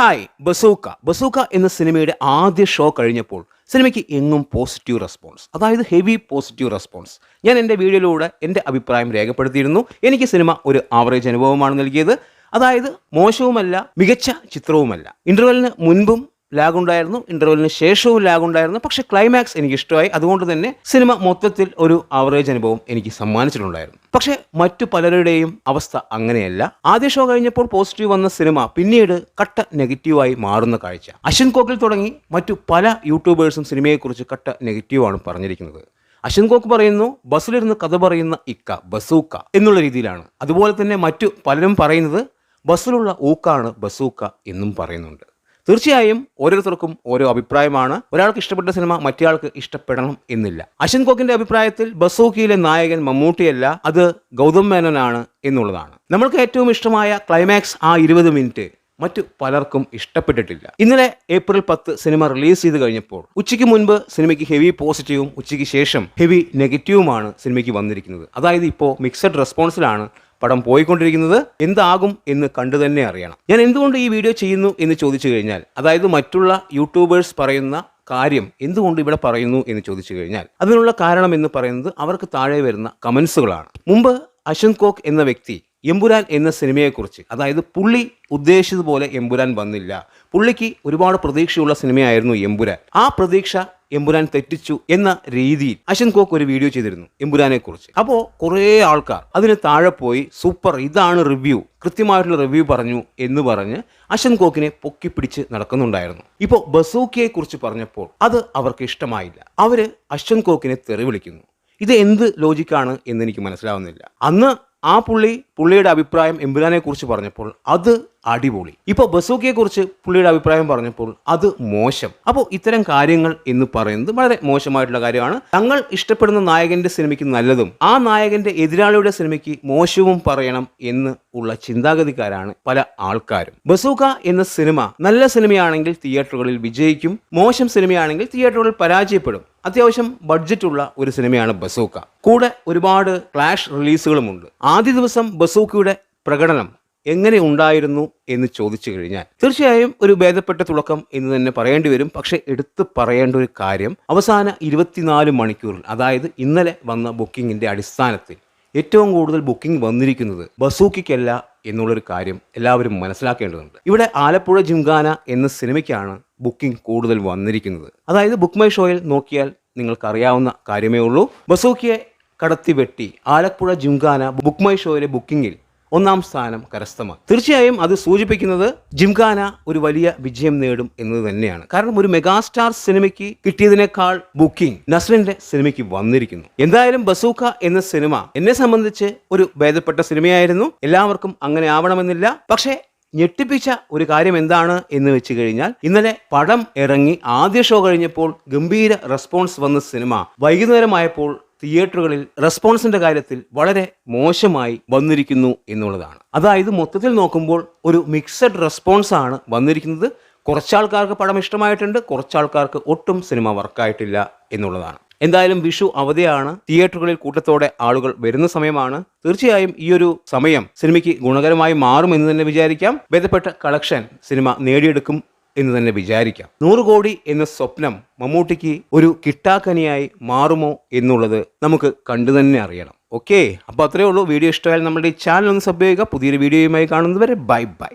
Hi bazooka bazooka എന്ന സിനിമയുടെ ആദ്യ ഷോ കഴിഞ്ഞപ്പോൾ സിനിമയ്ക്ക് എങ്ങും പോസിറ്റീവ് റെസ്പോൺസ് അതായത് ഹെവി പോസിറ്റീവ് റെസ്പോൺസ് ഞാൻ എന്റെ വീഡിയോയിലൂടെ എന്റെ അഭിപ്രായം രേഖപ്പെടുത്തിയിരുന്നു. എനിക്ക് സിനിമ ഒരു ആവറേജ് അനുഭവമാണ് നൽകിയത്. അതായത് മോശവുമല്ല മികച്ച ചിത്രവുമല്ല. ഇന്റർവെലിന് മുൻപും ലാഗ് ഉണ്ടായിരുന്നു ഇന്റർവെലിന് ശേഷവും ലാഗുണ്ടായിരുന്നു. പക്ഷേ ക്ലൈമാക്സ് എനിക്ക് ഇഷ്ടമായി അതുകൊണ്ട് തന്നെ സിനിമ മൊത്തത്തിൽ ഒരു ആവറേജ് അനുഭവം എനിക്ക് സമ്മാനിച്ചിട്ടുണ്ടായിരുന്നു. പക്ഷെ മറ്റു പലരുടെയും അവസ്ഥ അങ്ങനെയല്ല. ആദ്യ ഷോ കഴിഞ്ഞപ്പോൾ പോസിറ്റീവ് വന്ന സിനിമ പിന്നീട് കട്ട നെഗറ്റീവായി മാറുന്ന കാഴ്ച. അശ്വിൻ കോക്കിൽ തുടങ്ങി മറ്റു പല യൂട്യൂബേഴ്സും സിനിമയെക്കുറിച്ച് കട്ട നെഗറ്റീവാണ് പറഞ്ഞിരിക്കുന്നത്. അശ്വിൻ കോക്ക് പറയുന്നു ബസ്സിലിരുന്ന് കഥ പറയുന്ന ഇക്ക ബസൂക്ക എന്നുള്ള രീതിയിലാണ്. അതുപോലെ തന്നെ മറ്റു പലരും പറയുന്നത് ബസ്സിലുള്ള ഊക്കാണ് ബസൂക്ക എന്നും പറയുന്നുണ്ട്. തീർച്ചയായും ഓരോരുത്തർക്കും ഓരോ അഭിപ്രായമാണ്. ഒരാൾക്ക് ഇഷ്ടപ്പെട്ട സിനിമ മറ്റേയാൾക്ക് ഇഷ്ടപ്പെടണം എന്നില്ല. അശ്വിൻ കോക്കിന്റെ അഭിപ്രായത്തിൽ ബസൂക്കിയിലെ നായകൻ മമ്മൂട്ടിയല്ല അത് ഗൗതം മേനോനാണ് എന്നുള്ളതാണ്. നമ്മൾക്ക് ഏറ്റവും ഇഷ്ടമായ ക്ലൈമാക്സ് ആ ഇരുപത് മിനിറ്റ് മറ്റു പലർക്കും ഇഷ്ടപ്പെട്ടിട്ടില്ല. ഇന്നലെ ഏപ്രിൽ പത്ത് സിനിമ റിലീസ് ചെയ്ത് കഴിഞ്ഞപ്പോൾ ഉച്ചയ്ക്ക് മുൻപ് സിനിമയ്ക്ക് ഹെവി പോസിറ്റീവും ഉച്ചയ്ക്ക് ശേഷം ഹെവി നെഗറ്റീവുമാണ് സിനിമയ്ക്ക് വന്നിരിക്കുന്നത്. അതായത് ഇപ്പോൾ മിക്സഡ് റെസ്പോൺസിലാണ് പടം പോയിക്കൊണ്ടിരിക്കുന്നത് എന്താകും എന്ന് കണ്ടു തന്നെ അറിയണം. ഞാൻ എന്തുകൊണ്ട് ഈ വീഡിയോ ചെയ്യുന്നു എന്ന് ചോദിച്ചു കഴിഞ്ഞാൽ അതായത് മറ്റുള്ള യൂട്യൂബേഴ്സ് പറയുന്ന കാര്യം എന്തുകൊണ്ട് ഇവിടെ പറയുന്നു എന്ന് ചോദിച്ചു കഴിഞ്ഞാൽ അതിനുള്ള കാരണം എന്ന് പറയുന്നത് അവർക്ക് താഴെ വരുന്ന കമൻസുകളാണ് മുമ്പ് അശ്വൻ കോക്ക് എന്ന വ്യക്തി എമ്പുരാൻ എന്ന സിനിമയെക്കുറിച്ച് അതായത് പുള്ളി ഉദ്ദേശിച്ചതുപോലെ എമ്പുരാൻ വന്നില്ല. പുള്ളിക്ക് ഒരുപാട് പ്രതീക്ഷയുള്ള സിനിമയായിരുന്നു എമ്പുരാൻ. ആ പ്രതീക്ഷ എമ്പുരാൻ തെറ്റിച്ചു എന്ന രീതിയിൽ അശ്വൻ കോക്ക് ഒരു വീഡിയോ ചെയ്തിരുന്നു എമ്പുരാനെ കുറിച്ച് അപ്പോൾ കുറേ ആൾക്കാർ അതിന് താഴെ പോയി സൂപ്പർ ഇതാണ് റിവ്യൂ. കൃത്യമായിട്ടുള്ള റിവ്യൂ പറഞ്ഞു എന്ന് പറഞ്ഞ് അശ്വൻ കോക്കിനെ പൊക്കി പൊക്കിപ്പിടിച്ച് നടക്കുന്നുണ്ടായിരുന്നു. ഇപ്പോൾ ബസൂക്കിയെ കുറിച്ച് പറഞ്ഞപ്പോൾ അത് അവർക്ക് ഇഷ്ടമായില്ല. അവർ അശ്വൻ കോക്കിനെ തെറി വിളിക്കുന്നു. ഇത് എന്ത് ലോജിക്കാണ് എന്ന് എനിക്ക് മനസ്സിലാവുന്നില്ല. അന്ന് ആ പുള്ളി പുള്ളിയുടെ അഭിപ്രായം എമ്പുരാനെ കുറിച്ച് പറഞ്ഞപ്പോൾ അത് അടിപൊളി. ഇപ്പോൾ ബസോക്കിയെ കുറിച്ച് പുള്ളിയുടെ അഭിപ്രായം പറഞ്ഞപ്പോൾ അത് മോശം. അപ്പോൾ ഇത്തരം കാര്യങ്ങൾ എന്ന് പറയുന്നത് വളരെ മോശമായിട്ടുള്ള കാര്യമാണ്. തങ്ങൾ ഇഷ്ടപ്പെടുന്ന നായകന്റെ സിനിമയ്ക്ക് നല്ലതും ആ നായകന്റെ എതിരാളിയുടെ സിനിമയ്ക്ക് മോശവും പറയണം എന്ന് ഉള്ള ചിന്താഗതിക്കാരാണ് പല ആൾക്കാരും. ബസൂക്ക എന്ന സിനിമ നല്ല സിനിമയാണെങ്കിൽ തിയേറ്ററുകളിൽ വിജയിക്കും മോശം സിനിമയാണെങ്കിൽ തിയേറ്ററുകളിൽ പരാജയപ്പെടും. അത്യാവശ്യം ബഡ്ജറ്റുള്ള ഒരു സിനിമയാണ് ബസൂക്ക. കൂടെ ഒരുപാട് ക്ലാഷ് റിലീസുകളുമുണ്ട്. ആദ്യ ദിവസം ബസൂക്കയുടെ പ്രകടനം എങ്ങനെ ഉണ്ടായിരുന്നു എന്ന് ചോദിച്ചു കഴിഞ്ഞാൽ തീർച്ചയായും ഒരു ഭേദപ്പെട്ട തുടക്കം എന്ന് തന്നെ പറയേണ്ടി വരും. പക്ഷെ എടുത്തു പറയേണ്ട ഒരു കാര്യം അവസാന ഇരുപത്തിനാല് മണിക്കൂറിൽ അതായത് ഇന്നലെ വന്ന ബുക്കിങ്ങിന്റെ അടിസ്ഥാനത്തിൽ ഏറ്റവും കൂടുതൽ ബുക്കിംഗ് വന്നിരിക്കുന്നത് ബസൂക്കിക്കല്ല എന്നുള്ളൊരു കാര്യം എല്ലാവരും മനസ്സിലാക്കേണ്ടതുണ്ട്. ഇവിടെ ആലപ്പുഴ ജിംഗാന എന്ന സിനിമയ്ക്കാണ് ബുക്കിംഗ് കൂടുതൽ വന്നിരിക്കുന്നത്. അതായത് ബുക്ക് മൈ ഷോയിൽ നോക്കിയാൽ നിങ്ങൾക്കറിയാവുന്ന കാര്യമേ ഉള്ളൂ. ബസൂക്കിയെ കടത്തി വെട്ടി ആലപ്പുഴ ജിംഗാന ബുക്ക് മൈ ഷോയിലെ ബുക്കിങ്ങിൽ ഒന്നാം സ്ഥാനം കരസ്ഥമാക്കി തീർച്ചയായും അത് സൂചിപ്പിക്കുന്നത് ജിംഖാന ഒരു വലിയ വിജയം നേടും എന്നത് തന്നെയാണ്. കാരണം ഒരു മെഗാസ്റ്റാർ സിനിമയ്ക്ക് കിട്ടിയതിനേക്കാൾ ബുക്കിംഗ് നസ്ലിന്റെ സിനിമയ്ക്ക് വന്നിരിക്കുന്നു. എന്തായാലും ബസൂക്ക എന്ന സിനിമ എന്നെ സംബന്ധിച്ച് ഒരു ഭേദപ്പെട്ട സിനിമയായിരുന്നു. എല്ലാവർക്കും അങ്ങനെ ആവണമെന്നില്ല. പക്ഷേ ഞെട്ടിപ്പിച്ച ഒരു കാര്യം എന്താണ് എന്ന് വെച്ച് കഴിഞ്ഞാൽ ഇന്നലെ പടം ഇറങ്ങി ആദ്യ ഷോ കഴിഞ്ഞപ്പോൾ ഗംഭീര റെസ്പോൺസ് വന്ന സിനിമ വൈകുന്നേരമായപ്പോൾ തിയേറ്ററുകളിൽ റെസ്പോൺസിന്റെ കാര്യത്തിൽ വളരെ മോശമായി വന്നിരിക്കുന്നു എന്നുള്ളതാണ്. അതായത് മൊത്തത്തിൽ നോക്കുമ്പോൾ ഒരു മിക്സഡ് റെസ്പോൺസ് ആണ് വന്നിരിക്കുന്നത്. കുറച്ചാൾക്കാർക്ക് പടം ഇഷ്ടമായിട്ടുണ്ട് കുറച്ചാൾക്കാർക്ക് ഒട്ടും സിനിമ വർക്കായിട്ടില്ല എന്നുള്ളതാണ്. എന്തായാലും വിഷു അവധിയാണ് തിയേറ്ററുകളിൽ കൂട്ടത്തോടെ ആളുകൾ വരുന്ന സമയമാണ്. തീർച്ചയായും ഈ ഒരു സമയം സിനിമയ്ക്ക് ഗുണകരമായി മാറും എന്ന് തന്നെ വിചാരിക്കാം. ഭേദപ്പെട്ട കളക്ഷൻ സിനിമ നേടിയെടുക്കും എന്ന് തന്നെ വിചാരിക്കാം. നൂറ് കോടി എന്ന സ്വപ്നം മമ്മൂട്ടിക്ക് ഒരു കിട്ടാക്കനിയായി മാറുമോ എന്നുള്ളത് നമുക്ക് കണ്ടു തന്നെ അറിയണം. ഓക്കെ? അപ്പോൾ അത്രയേ ഉള്ളൂ. വീഡിയോ ഇഷ്ടമായാൽ നമ്മുടെ ഈ ചാനൽ ഒന്ന് സബ് ചെയ്യുക. പുതിയൊരു വീഡിയോയുമായി കാണുന്നതുവരെ ബൈ ബൈ.